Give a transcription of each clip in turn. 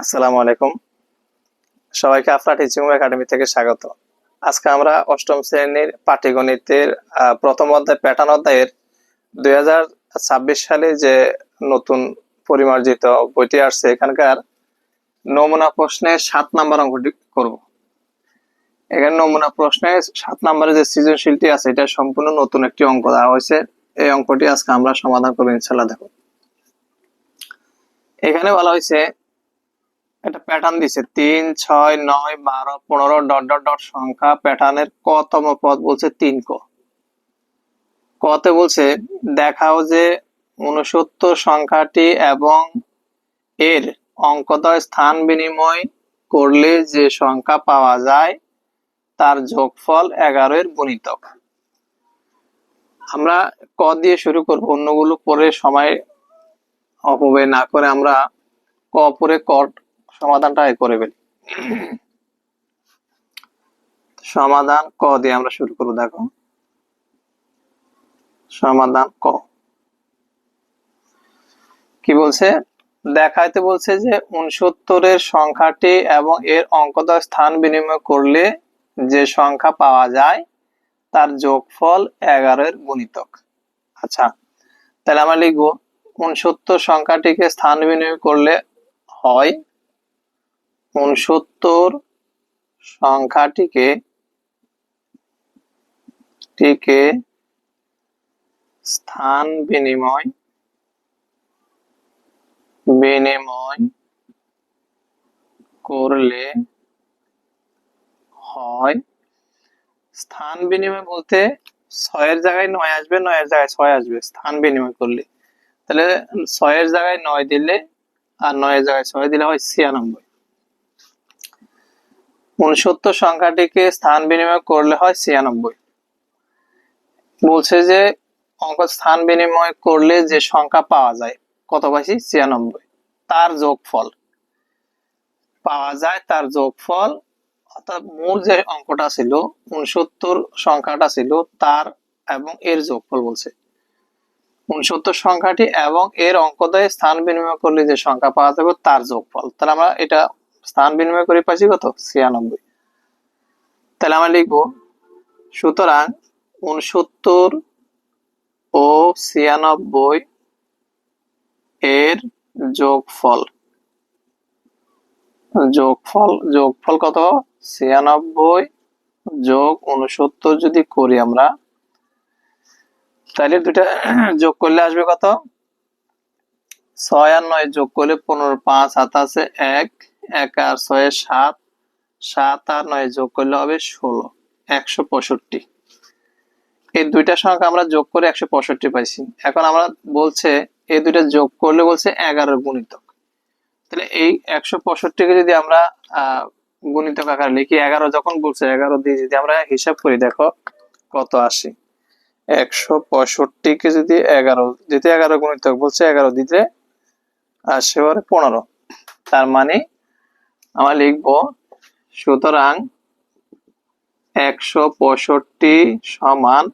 আসসালামু আলাইকুম। সবাইকে আফরা টিচিং একাডেমি থেকে স্বাগত। আজকে আমরা অষ্টম শ্রেণির পাটিগণিতের প্রথম অধ্যায়, প্যাটার্ন অধ্যায়ের দুই সালে যে নতুন পরিমার্জিত বইটি আসছে, এখানকার নমুনা প্রশ্নের সাত নাম্বার অঙ্কটি করব। এখানে নমুনা প্রশ্নে সাত নম্বরে যে সৃজনশীলটি আছে, এটা সম্পূর্ণ নতুন একটি অঙ্ক দেওয়া হয়েছে। এই অঙ্কটি আজকে আমরা সমাধান করব ইনশাল্লাহ দেখো। এখানে বলা হয়েছে একটা প্যাটার্ন দিছে। তিন, ছয়, নয়, বারো, পনেরো, ডট ডট ডট সংখ্যা প্যাটার্নের কতম পদ বলছে তিন ক। কতে বলছে, দেখাও যে উনসত্তর সংখ্যাটি এবং এর অঙ্কদয় স্থান বিনিময় করলে যে সংখ্যা পাওয়া যায়, তার যোগফল এগারো এর গুণিতক। আমরা ক দিয়ে শুরু করব, অন্যগুলো পরে সময় অপব্যয় না করে আমরা ক পরে ক সমাধানটা করে ফেলি। সমাধান ক দিয়ে আমরা শুরু করব, দেখো। সমাধান ক। কি বলছে? দেখাইতে বলছে যে উনসত্তরের সংখ্যাটি এবং এর অঙ্কদয় স্থান বিনিময় করলে যে সংখ্যা পাওয়া যায়, তার যোগফল এগারোর গুণিতক। আচ্ছা তাহলে আমরা লিখব, উনসত্তর সংখ্যাটিকে স্থান বিনিময় করলে হয় উনসত্তর সংখ্যাটিকে, টিকে স্থান বিনিময় বিনিময় করলে হয়। স্থান বিনিময় বলতে ছয়ের জায়গায় নয় আসবে, নয়ের জায়গায় ছয় আসবে। স্থান বিনিময় করলে। তাহলে ছয়ের জায়গায় নয় দিলে আর নয়ের জায়গায় ছয় দিলে হয় ছিয়ানব্বই। উনসত্তর সংখ্যাটিকে স্থান বিনিময় করলে হয় ছিয়ানব্বই। বলছে যে, অঙ্ক স্থান বিনিময় করলে যে সংখ্যা পাওয়া যায়, কত পাইছি? ছিয়ানব্বই। তার যোগফল। পাওয়া যায় তার যোগফল, অর্থাৎ মূল যে অঙ্কটা ছিল উনসত্তর সংখ্যাটা ছিল তার এবং এর যোগফল বলছে। উনসত্তর সংখ্যাটি এবং এর অঙ্কদয় স্থান বিনিময় করলে যে সংখ্যা পাওয়া যাবে তার যোগফল। তাহলে আমরা এটা স্থান বিনিময় করে পাইছি কত? ছিয়ানব্বই। তাহলে আমরা লিখব, সুতরাং উনসত্তর ও ছিয়ানব্বই এর যোগফল। যোগফল যোগফল কত? ছিয়ানব্বই যোগ উনসত্তর যদি করি আমরা, তাহলে দুটা যোগ করলে আসবে কত? ছয় আর নয় যোগ করলে পনেরো, পাঁচ আছে এক। এক আর ছয় সাত সাত আর নয় যোগ করলে হবে ষোলো, একশো পঁয়ষট্টি। এই দুইটা সংখ্যা আমরা যোগ করে একশো পঁয়ষট্টি পাইছি। এখন আমরা বলছে, এই দুইটা যোগ করলে বলছে এগারো গুণিতক। তাহলে এই একশো পঁয়ষট্টিকে যদি আমরা গুণিতক আকারে লিখি, এগারো যখন বলছে, এগারো দিয়ে যদি আমরা হিসাব করি, দেখো কত আসে। একশো পঁয়ষট্টিকে যদি এগারো দিতে এগারো গুণিতক, বলছে এগারো দিতে আসে পনেরো। তার মানে আমরা লিখব, সুতরাং একশো পঁয়ষট্টি সমান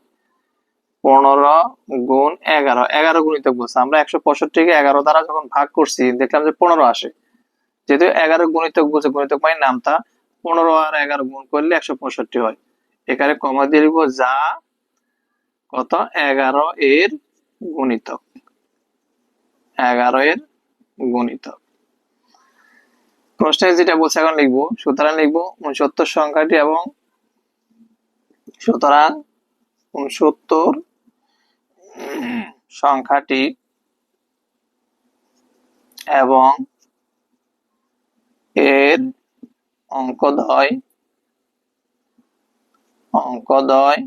পনেরো গুণ এগারো। এগারো গুণিতক বলছে। আমরা একশো পঁয়ষট্টিকে এগারো দ্বারা যখন ভাগ করছি, দেখলাম যে পনেরো আসে। যেহেতু এগারো গুণিতক বলছে গুণিতক মানে নামটা পনেরো আর এগারো গুণ করলে একশো পঁয়ষট্টি হয়। এখানে কমা দিয়ে লিখব যা কত? এগারো এর গুণিতক। এগারো এর গুণিতক। প্রশ্নে যেটা বলছে, এখন লিখব। সুতরাং লিখব উনসত্তর সংখ্যাটি এবং সুতরাং উনসত্তর সংখ্যাটি এবং এর অঙ্কদয় অঙ্কদয়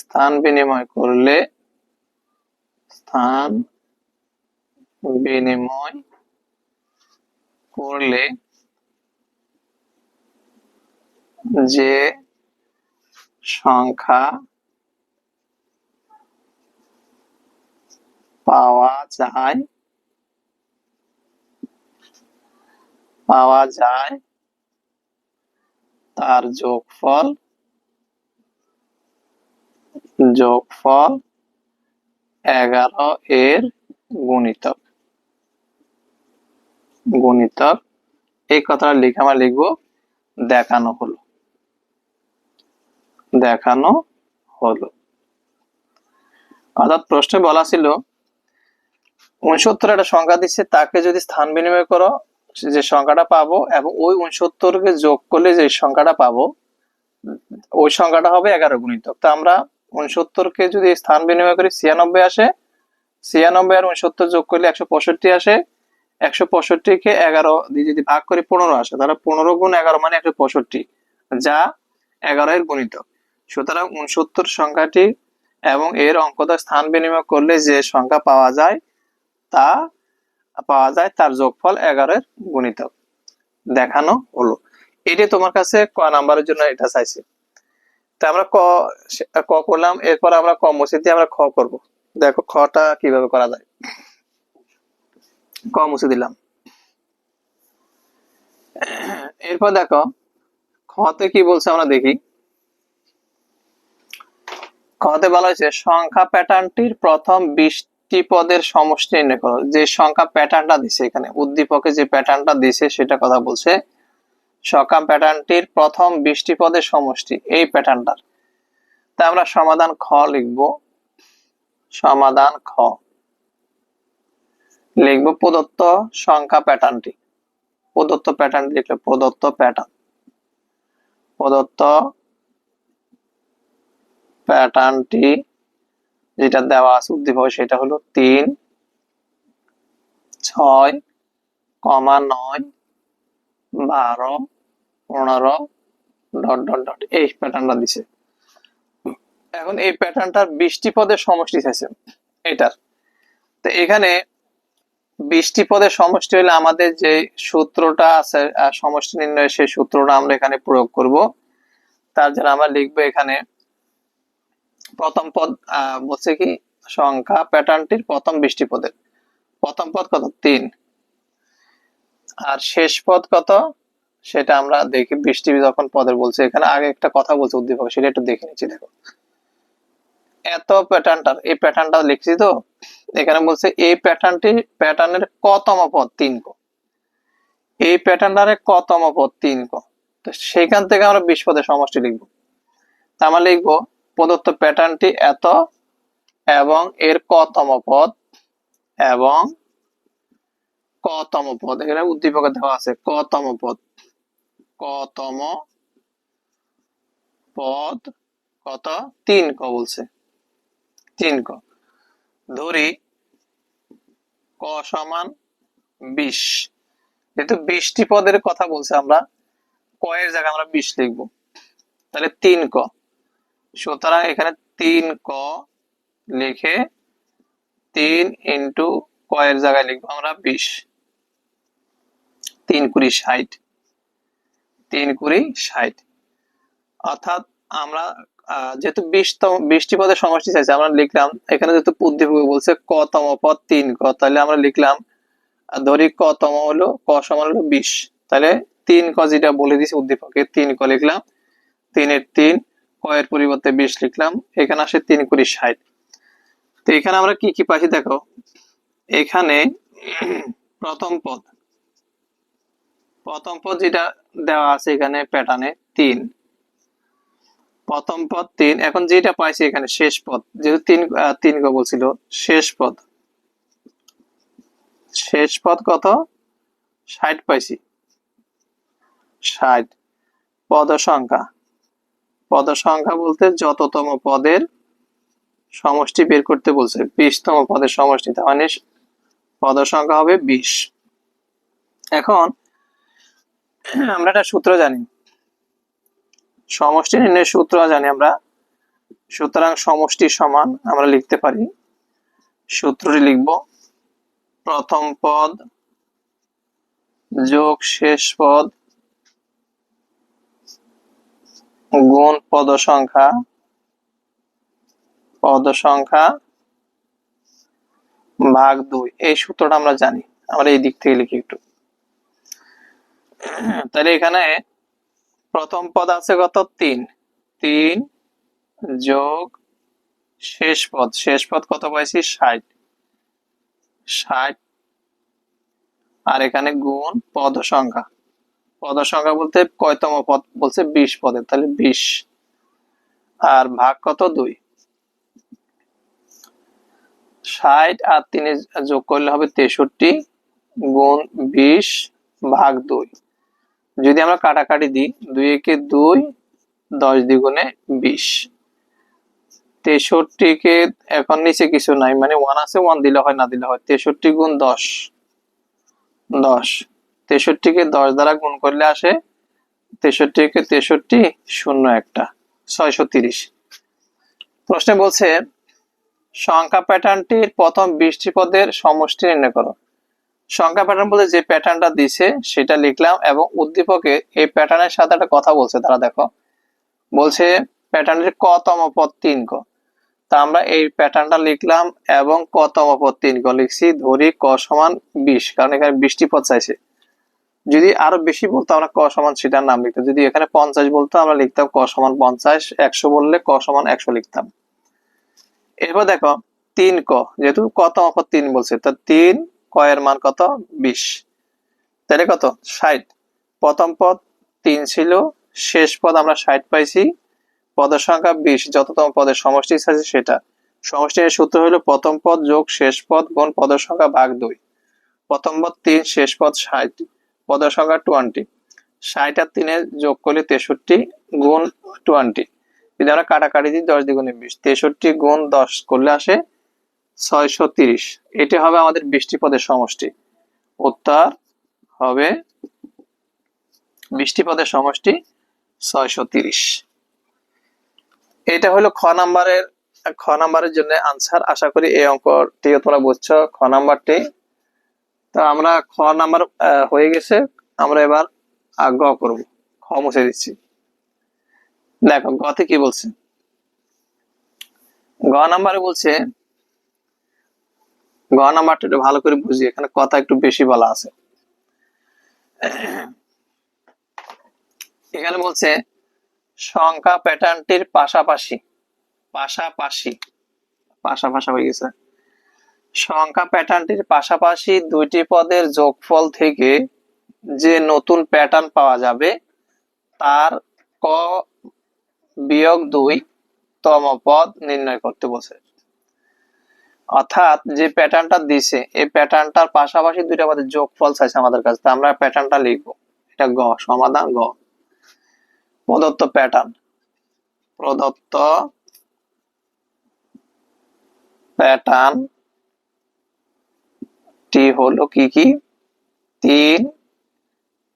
স্থান বিনিময় করলে স্থান বিনিময় করলে যে সংখ্যা পাওয়া যায় পাওয়া যায় তার যোগফল যোগফল এগারো এর গুণিতক। গুণিতক। এই কথাটা লিখে আমরা লিখব, দেখানো হলো। দেখানো হলো। অর্থাৎ প্রশ্নে বলা ছিল, উনসত্তর একটা সংখ্যা দিচ্ছে, তাকে যদি স্থান বিনিময় করো, যে সংখ্যাটা পাবো, এবং ওই উনসত্তরকে যোগ করলে যে সংখ্যাটা পাবো, ওই সংখ্যাটা হবে এগারো গুণিতক। তো আমরা উনসত্তরকে যদি স্থান বিনিময় করি, ছিয়ানব্বই আসে, ছিয়ানব্বই আর উনসত্তর যোগ করলে একশো পঁয়ষট্টি আসে একশো পঁয়ষট্টিকে এগারো দিয়ে যদি ভাগ করি পনেরো আসে, তাহলে পনেরো গুণ এগারো মানে একশো পঁয়ষট্টি, যা এগারো এর গুণিতক সুতরাং উনসত্তর সংখ্যাটি এবং এর অঙ্কটা স্থান বিনিময় করলে যে সংখ্যা পাওয়া যায়, তা পাওয়া যায় তার যোগফল এগারোর গুণিতক দেখানো হলো। এটি তোমার কাছে ক নাম্বারের জন্য এটা চাইছে। তা আমরা ক ক করলাম, এরপর আমরা ক দিয়ে আমরা খ করব। দেখো খটা কীভাবে করা যায়। ক মুছে দিলাম। এরপর দেখো খতে কি বলছে আমরা দেখি। খতে বলা হয়েছে, সংখ্যা প্যাটার্নটির প্রথম বিশটি পদের সমষ্টি নির্ণয় করো। যে সংখ্যা প্যাটার্নটা দিছে এখানে, উদ্দীপকে যে প্যাটার্নটা দিছে সেটা কথা বলছে, সংখ্যা প্যাটার্নটির প্রথম বিশটি পদের সমষ্টি, এই প্যাটার্নটার। তা আমরা সমাধান খ লিখব। সমাধান খ। লিখব প্রদত্ত সংখ্যা প্যাটার্নটি। প্রদত্ত প্যাটার্ন লিখলে প্রদত্ত প্যাটার্ন। প্রদত্ত প্যাটার্নটি যেটা দেওয়া আছে উদ্দীপক, সেটা হলো তিন, ছয়, কমা নয়, বারো, পনেরো, ডট ডট ডট, এই প্যাটার্নটা দিছে। এখন এই প্যাটার্নটার বৃষ্টি পদের সমষ্টি চাইছে। এটার। তো এখানে বৃষ্টি পদের সমষ্টি হলে আমাদের যে সূত্রটা আছে সমষ্টি নির্ণয়ের সেই সূত্রটা আমরা এখানে প্রয়োগ করব। তার জন্য আমরা লিখব এখানে প্রথম পদ বলছে কি? সংখ্যা প্যাটার্নটির প্রথম বৃষ্টি পদের। প্রথম পদ কত? তিন। আর শেষ পদ কত? সেটা আমরা দেখি। বৃষ্টি যখন পদের বলছে, এখানে আগে একটা কথা বলছে উদ্দীপক, সেটা একটু দেখে নিচ্ছি, দেখো। এত প্যাটার্নটার এই প্যাটার্নটা লিখছি তো, এখানে বলছে এই প্যাটার্নটি প্যাটার্নের কতম পদ? তিন ক। এই প্যাটার্নটারে কতম পদ? তিন ক। তো সেখান থেকে আমরা বিশ পদের সমষ্টি লিখব। তা আমরা লিখব, প্রদত্ত প্যাটার্নটি এত এবং এর কতম পদ? এবং কতম পদ? এখানে উদ্দীপকে দেওয়া আছে, কতম পদ? কতম পদ? কত? তিন ক বলছে। ক। ধরি ক সমান বিশ। যেহেতু বিশটি পদের কথা বলছে আমরা কয়ের জায়গায় আমরা বিশ লিখব। তাহলে তিন ক। সুতরাং এখানে তিন ক লিখে তিন ইন্টু কয়ের জায়গায় লিখব আমরা বিশ। তিন কুড়ি ষাট। তিন কুড়ি ষাট। অর্থাৎ আমরা যেহেতু বিশতম বিশটি পদের সমষ্টি চাইছে, আমরা লিখলাম, এখানে যেহেতু উদ্দীপক বলছে কতম পদ তিন ক, তাহলে আমরা লিখলাম, ধরি কতম হলো, ক সমান হলো বিশ, তাহলে তিন ক যেটা বলে দিয়েছে উদ্দীপকে তিন ক লিখলাম, তিনের তিন কয়ের পরিবর্তে বিশ লিখলাম, এখানে আসে তিন কুড়ি ষাট। তো এখানে আমরা কি কি পাইছি দেখো, এখানে প্রথম পদ প্রথম পদ যেটা দেওয়া আছে এখানে প্যাটার্নে তিন প্রথম পদ তিন, এখন যেটা পাইছি এখানে শেষ পদ। যেহেতু তিন তিন ক বলছিল, শেষ পদ। শেষ পদ কত? ষাট পাইছি। ষাট। পদ সংখ্যা পদ সংখ্যা বলতে যততম পদের সমষ্টি বের করতে বলছে, বিশতম পদের সমষ্টি। তার মানে পদ সংখ্যা হবে বিশ। এখন আমরা একটা সূত্র জানি। সমষ্টি নির্ণয়ের সূত্র জানি আমরা। সুতরাং সমষ্টি সমান আমরা লিখতে পারি। সূত্রটি লিখব। প্রথম পদ যোগ শেষ পদ গুণ পদ সংখ্যা পদ সংখ্যা ভাগ দুই। এই সূত্রটা আমরা জানি। আমরা এই দিক থেকে লিখি একটু। তাহলে এখানে প্রথম পদ আছে কত? তিন। তিন যোগ শেষ পদ। শেষ পদ কত পাইছি? ষাট। ষাট। আর এখানে গুণ পদ সংখ্যা পদ সংখ্যা বলতে কয়তম পদ? বলছে বিশ পদের। তাহলে বিশ। আর ভাগ কত? দুই। ষাট আর তিনে যোগ করলে হবে তেষট্টি। গুণ বিশ ভাগ দুই। যদি আমরা কাটাকাটি দিই, দুই একে দুই, দশ দ্বিগুণে বিশ। তেষট্টিকে এখন নিচে কিছু নাই মানে ওয়ান আছে ওয়ান দিলে হয়, না দিলে হয়, তেষট্টি গুণ দশ। দশ। তেষট্টিকে দশ দ্বারা গুণ করলে আসে, তেষট্টি তেষট্টিকে তেষট্টি, শূন্য একটা, ছয়শো তিরিশ। প্রশ্নে বলছে, সংখ্যা প্যাটার্নটির প্রথম বিশটি পদের সমষ্টি নির্ণয় করো। সংখ্যা প্যাটার্ন বলতে যে প্যাটার্নটা দিছে, সেটা লিখলাম এবং উদ্দীপকে এই প্যাটার্নের সাথে একটা কথা বলছে। তারা দেখো। বলছে প্যাটার্নের কতম পদ? তিন ক। তা আমরা এই প্যাটার্নটা লিখলাম এবং কতম পদ? তিন ক। লিখছি ধরি ক সমান বিশ, কারণ এখানে বিশটি পদ চাইছে। যদি আরও বেশি বলতো আমরা ক সমান সেটার নাম লিখতাম। যদি এখানে পঞ্চাশ বলতো, আমরা লিখতাম ক সমান পঞ্চাশ, একশো বললে ক সমান একশো লিখতাম। এরপর দেখো, তিন ক, যেহেতু কত অপর তিন বলছে। তা তিন ক এর মান কত? বিশ। তাহলে কত? ষাট। প্রথম পদ তিন ছিল। শেষ পদ আমরা ষাট পাইছি। পদের সংখ্যা বিশ। যততম পদের সমষ্টি আছে সেটা। সমষ্টির সূত্র হলো প্রথম পদ যোগ শেষ পদ গুণ পদের সংখ্যা ভাগ দুই। প্রথম পদ তিন, শেষ পদ ষাট। পদের সংখ্যা টোয়েন্টি। ষাট আর তিনে যোগ করলে তেষট্টি গুণ টোয়েন্টি। যদি আমরা কাটাকাটি দিই, দশ দ্বিগুণে বিশ। তেষট্টি গুণ দশ করলে আসে ছয়শো তিরিশ। এটি হবে আমাদের বৃষ্টি পদের সমষ্টি। উত্তর হবে বৃষ্টি পদের সমষ্টি ছয়শো তিরিশ। এটা হলো খ নাম্বারের খ নাম্বারের জন্য আনসার আশা করি এই অঙ্কটি তোমরা বুঝছ খ নাম্বারটি। তো আমরা খ নাম্বার হয়ে গেছে। আমরা এবার গ করব। খ মুছে দিচ্ছি। দেখো, গতে কি বলছে? গ নাম্বারে বলছে গ নাম্বারটা ভালো করে বুঝি, এখানে কথা একটু বেশি বলা আছে। এখানে বলছে, সংখ্যা প্যাটার্নটির পাশাপাশি পাশাপাশি পাশাপাশি হয়ে গেছে। সংখ্যা প্যাটার্নটির পাশাপাশি দুইটি পদের যোগফল থেকে যে নতুন প্যাটার্ন পাওয়া যাবে, তার ক বিয়োগ দুই তম পদ নির্ণয় করতে বলছে। অর্থাৎ যে প্যাটার্নটা দিছে, এই প্যাটার্নটার পাশাপাশি দুইটা পদের যোগফল চাইছে আমাদের কাছে। তা আমরা প্যাটার্নটা লিখব। এটা গ, সমাধান গ। প্রদত্ত প্যাটার্ন প্রদত্ত প্যাটার্ন টি হলো কি কি? তিন,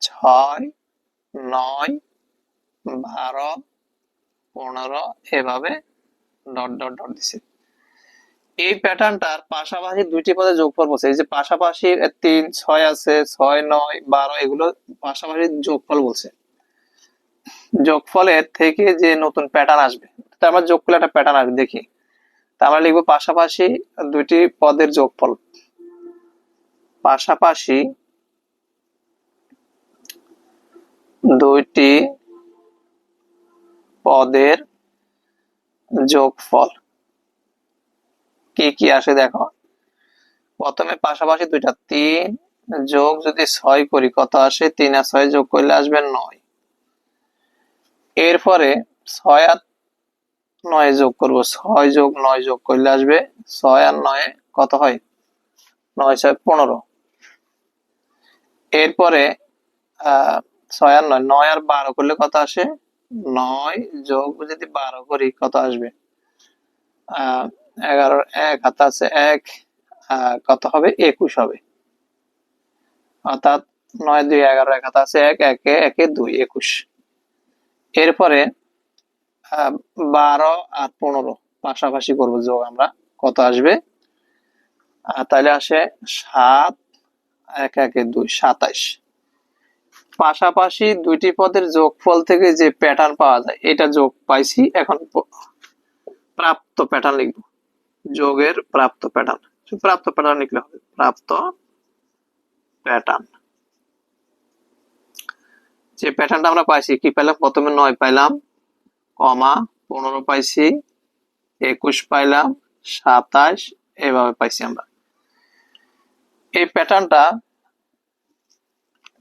ছয়, নয়, বারো, পনেরো, এভাবে ডট ডট ডট দিছে। এই প্যাটার্নটার পাশাপাশি দুইটি পদে যোগফল বলছে। এই যে পাশাপাশি তিন, ছয় আছে, ছয়, নয়, বারো, এগুলো পাশাপাশি যোগফল বলছে। যোগফলের থেকে যে নতুন প্যাটার্ন আসবে, তা আমরা যোগ করলে একটা প্যাটার্ন আসবে, দেখি। তা আমরা লিখব পাশাপাশি দুইটি পদের যোগফল। পাশাপাশি দুইটি পদের যোগফল। কি কি আসে দেখো। প্রথমে পাশাপাশি দুইটা, তিন যোগ যদি ছয় করি, কত আসে? তিন আর ছয় যোগ করলে আসবে নয়। এরপরে ছয় আর নয় যোগ করব, ছয় যোগ নয় যোগ করলে আসবে ছয় আর নয়, কত হয়? নয় ছয় পনেরো। এরপরে ছয় আর নয় নয় আর বারো করলে কত আসে? নয় যোগ যদি বারো করি, কত আসবে? আহ এগারো, এক হাত আছে এক কত হবে? একুশ হবে। অর্থাৎ নয়, দুই, এগারো, এক আছে এক, একে একে দুই, একুশ। এরপরে বারো আর পনেরো পাশাপাশি করব যোগ আমরা। কত আসবে? তাহলে আসে সাত, এক, একে দুই, সাতাইশ। পাশাপাশি দুইটি পদের যোগফল থেকে যে প্যাটার্ন পাওয়া যায়, এটা যোগ পাইছি, এখন প্রাপ্ত প্যাটার্ন লিখব। যোগের প্রাপ্ত প্যাটার্ন প্রাপ্ত প্যাটার্ন লিখলে হবে। প্রাপ্ত প্যাটার্ন যে প্যাটার্নটা আমরা পাইছি, কি পেলাম প্রথমে নয় পাইলাম, কমা পনেরো পাইছি, একুশ পাইলাম, সাতাশ, এভাবে পাইছি আমরা। এই প্যাটার্নটা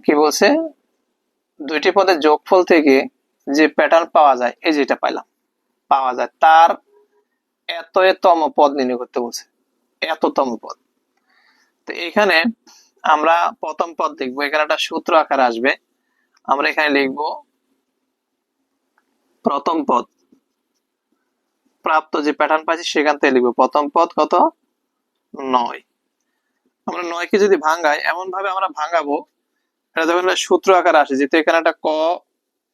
কি বলছে? দুইটি পদের যোগফল থেকে যে প্যাটার্ন পাওয়া যায়, এই যেটা পাইলাম, পাওয়া যায়। তার এত এতম পদ নির্ণয় করতে বলছে। এততম পদ। তো এখানে আমরা প্রথম পদ দেখব। এখানে একটা সূত্র আকার আসবে। আমরা এখানে লিখব, প্রথম পদ। প্রাপ্ত যে প্যাটার্ন পাইছি সেখান থেকে লিখব, প্রথম পদ কত? নয়। আমরা নয়কে যদি ভাঙাই এমন ভাবে আমরা ভাঙাবো সূত্র আকার আসে, যেহেতু এখানে একটা ক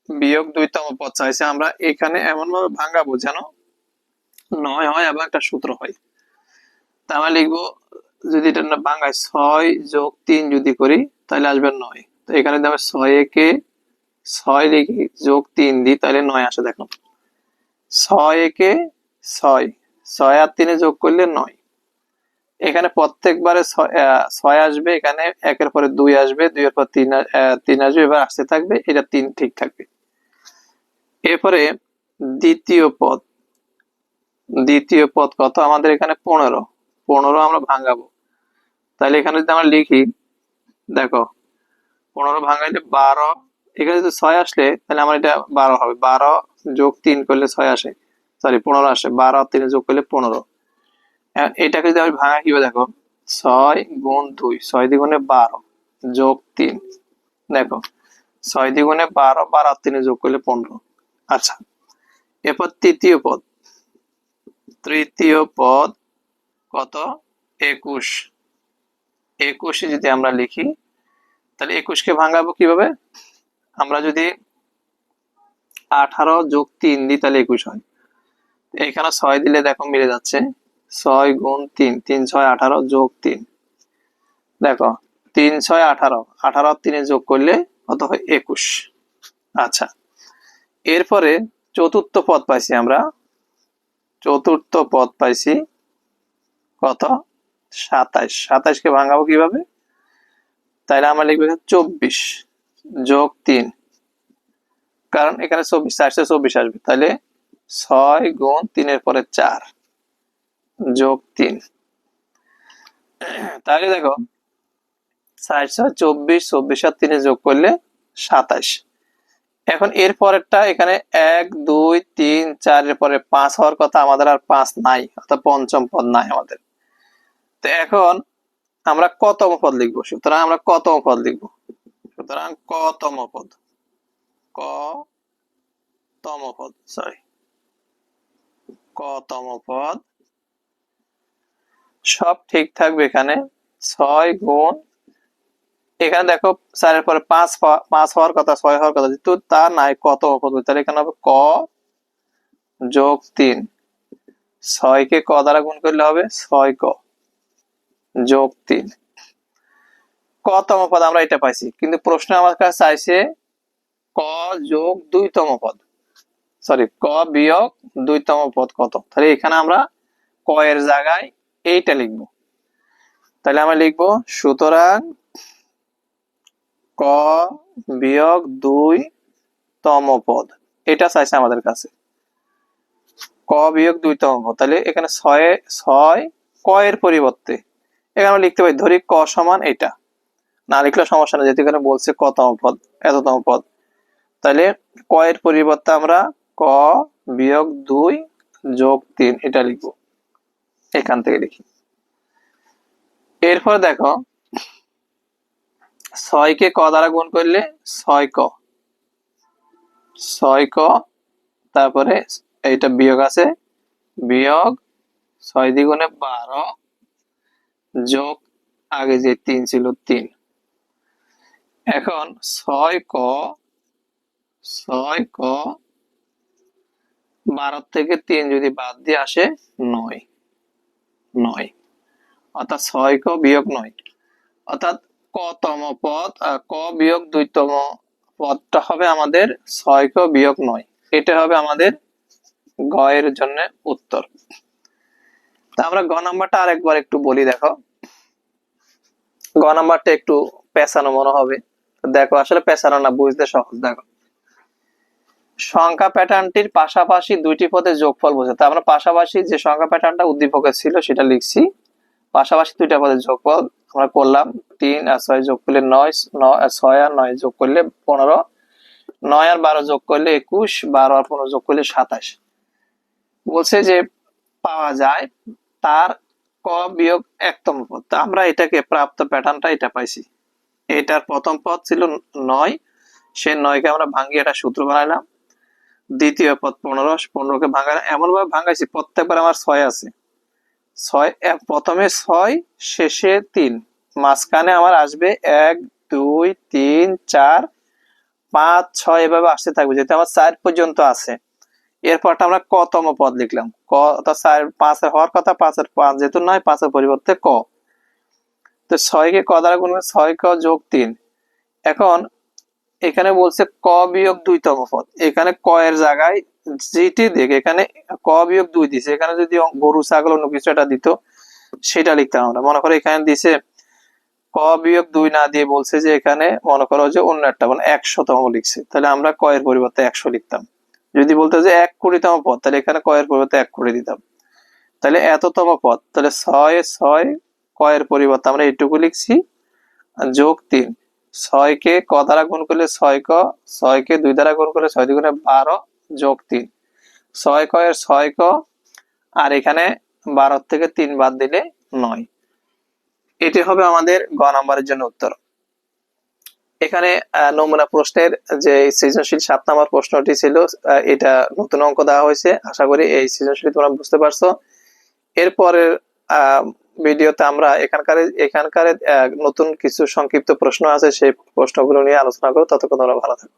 বিয়োগ দুইতম পদ চাইছে, আমরা এখানে এমন ভাবে ভাঙাবো যেন নয় হয় এবং একটা সূত্র হয়। তা আমরা লিখব, যদি এটা ভাঙাই ছয় যোগ তিন যদি করি, তাহলে আসবে নয়। তো এখানে যদি আমরা ছয় একে ছয় লিখি, যোগ তিন দিই, তাহলে নয় আসে, দেখো। ছয় একে ছয় ছয় আর তিনে যোগ করলে নয়। এখানে প্রত্যেকবারে ছয় আসবে, এখানে একের পরে দুই আসবে, দুইয়ের পর তিন তিন আসবে, এবার আসতে থাকবে, এটা তিন ঠিক থাকবে। এরপরে দ্বিতীয় পদ দ্বিতীয় পদ কত? আমাদের এখানে পনেরো। পনেরো আমরা ভাঙাবো। তাহলে এখানে যদি আমরা লিখি, দেখো, পনেরো ভাঙাইলে বারো, এখানে যদি ছয় আসলে তাহলে আমার এটা বারো হবে। বারো যোগ তিন করলে ছয় আসে। সরি পনেরো আসে। বারো আর তিনে যোগ করলে পনেরো। এটাকে যদি আমি ভাঙা কীভাবে দেখো? ছয় গুণ দুই, ছয় দ্বিগুণে বারো যোগ তিন। দেখো, ছয় দ্বিগুণে বারো বারো আর তিনে যোগ করলে পনেরো। আচ্ছা এরপর তৃতীয় পদ। তৃতীয় পদ কত? একুশ। একুশে যদি আমরা লিখি, তাহলে একুশকে ভাঙাবো কীভাবে? আমরা যদি আঠারো যোগ তিন দিই, তাহলে একুশ হয়। এখানে ছয় দিলে দেখো মিলে যাচ্ছে। ছয় গুণ তিন তিন ছয় আঠারো যোগ তিন। দেখো, তিন ছয় আঠারো আঠারো তিনে যোগ করলে কত হয়? একুশ। আচ্ছা এরপরে চতুর্থ পদ পাইছি আমরা। চতুর্থ পদ পাইছি। কত? সাতাইশ। সাতাইশকে ভাঙাবো কীভাবে? তাইলে আমরা লিখব চব্বিশ যোগ তিন। কারণ এখানে চব্বিশ, চারশো চব্বিশ আসবে। তাহলে ছয় গুণ তিনের পরে চার যোগ তিন। তাহলে দেখো, চারশো চব্বিশ চব্বিশ আর তিনে যোগ করলে সাতাইশ। এখন এর পরেরটা এখানে এক, দুই, তিন চারের পরে পাঁচ হওয়ার কথা আমাদের আর পাঁচ নাই, অর্থাৎ পঞ্চম পদ নাই আমাদের। তো এখন আমরা কতম পদ লিখব? সুতরাং আমরা কতম পদ লিখব? সুতরাং কতম পদ? ক পদ সরি কতম পদ? সব ঠিক থাকবে এখানে ছয় গুণ এখানে দেখো চারের পরে পাঁচ পাঁচ হওয়ার কথা, ছয় হওয়ার কথা, যেহেতু তা নাই, কত পদ তাহলে এখানে হবে ক যোগ তিন। ছয়কে ক দ্বারা গুণ করলে হবে? ছয় ক যোগ তিন। কতম পদ আমরা এটা পাইছি? কিন্তু প্রশ্ন আমার কাছে চাইছে ক যোগ দুইতম পদ। সরি ক বিয়োগ দুইতম পদ কত? তাহলে এখানে আমরা ক এর জায়গায় এইটা লিখব। তাহলে আমরা লিখব, সুতরাং ক বিয়োগ দুই তম পদ এটা চাইছে আমাদের কাছে। ক বিয়োগ দুই তম পদ তাহলে এখানে ছয় ছয় ক এর পরিবর্তে এখানে লিখতে পারি, ধরি ক সমান এটা। না লিখলে সমস্যা নেই, যেহেতু এখানে বলছে কতম পদ এততম পদ তাহলে ক এর পরিবর্তে আমরা ক বিয়োগ দুই যোগ তিন, এটা লিখব। এখান থেকে লিখি। এরপর দেখো ছয়কে ক দ্বারা গুণ করলে ছয় ক। ছয় ক, তারপরে এইটা বিয়োগ আছে। বিয়োগ ছয় দ্বিগুণে বারো যোগ আগে যে তিন ছিল তিন। এখন ছয় ক ছয় ক বারো থেকে তিন যদি বাদ দিয়ে আসে নয়। নয়। অর্থাৎ ছয় ক বিয়োগ নয়। অর্থাৎ কতম পদ আর ক বিয়োগ দুইতম পদটা হবে আমাদের ছয় ক বিয়োগ নয়। এটা হবে আমাদের গ এর জন্য উত্তর। তা আমরা গ নাম্বারটা আরেকবার একটু বলি, দেখো। গ নাম্বারটা একটু পেছানো মনে হবে। দেখো, আসলে পেছানো না, বুঝতে সহজ, দেখো। সংখ্যা প্যাটার্নটির পাশাপাশি দুইটি পদের যোগফল বোঝে। তা আমরা পাশাপাশি যে সংখ্যা প্যাটার্নটা উদ্দীপকের ছিল, সেটা লিখছি। পাশাপাশি দুইটা পদের যোগফল আমরা করলাম, তিন আর ছয় যোগ করলে নয় ছয় আর নয় যোগ করলে পনেরো, নয় আর বারো যোগ করলে একুশ, বারো আর পনেরো যোগ করলে সাতাশ। বলছে যে পাওয়া যায় তার ক বিয়োগ একতম পদ। আমরা এটাকে প্রাপ্ত প্যাটার্নটা এটা পাইছি। এটার প্রথম পদ ছিল নয়। সে নয়কে আমরা ভাঙিয়ে একটা সূত্র বানাইলাম। দ্বিতীয় পদ পনেরো, পনেরোকে ভাঙালাম এমন ভাবে ভাঙাইছি, প্রত্যেকবার আমার ছয় আছে। ছয় প্রথমে ছয়, শেষে তিন। মাঝখানে আমার আসবে এক, দুই, তিন, চার, পাঁচ, ছয় এভাবে আসতে থাকবে, যেহেতু আমার চার পর্যন্ত আছে। এরপরটা আমরা কতম পদ লিখলাম? ক, তো চার, পাঁচের হওয়ার কথা, পাঁচের পাঁচ যেহেতু নয়, পাঁচের পরিবর্তে ক। তো ছয়কে ক দ্বারা গুণ ছয় ক যোগ তিন। এখন এখানে বলছে ক বিয়োগ দুইতম পদ এখানে ক এর জায়গায় যেটি দেখ, এখানে ক বিয়োগ দুই দিছে। এখানে যদি গরু, ছাগল অন্য কিছু একটা দিত, সেটা লিখতাম আমরা। মনে করো এখানে দিছে ক বিয়োগ দুই না দিয়ে বলছে যে এখানে মনে করো যে অন্য একটা মানে একশোতম লিখছে। তাহলে আমরা ক এর পরিবর্তে একশো লিখতাম। যদি বলতো যে এক কোটিতম পদ তাহলে এখানে ক এর পরিবর্তে এক কোটি দিতাম। তাহলে এততম পদ তাহলে ছয় ছয় ক এর পরিবর্তে আমরা এইটুকু লিখছি যোগ তিন। ছয়কে ক দ্বারা গুণ করলে ছয় ক, ছয়কে দুই দ্বারা গুণ করলে ছয় দুগুণে বারো যোগ তিন। ছয় ক এর ছয় ক, আর এখানে বারো থেকে তিন বাদ দিলে নয়। এটি হবে আমাদের গ নম্বরের জন্য উত্তর। এখানে নমুনা প্রশ্নের যে সৃজনশীল সাত নম্বর প্রশ্নটি ছিল এটা নতুন অঙ্ক দেওয়া হয়েছে। আশা করি এই সৃজনশীল তোমরা বুঝতে পারছ। এরপরের ভিডিওতে আমরা এখানকার এখানকার নতুন কিছু সংক্ষিপ্ত প্রশ্ন আছে, সেই প্রশ্নগুলো নিয়ে আলোচনা করো ততক্ষণ ভালো থাকো।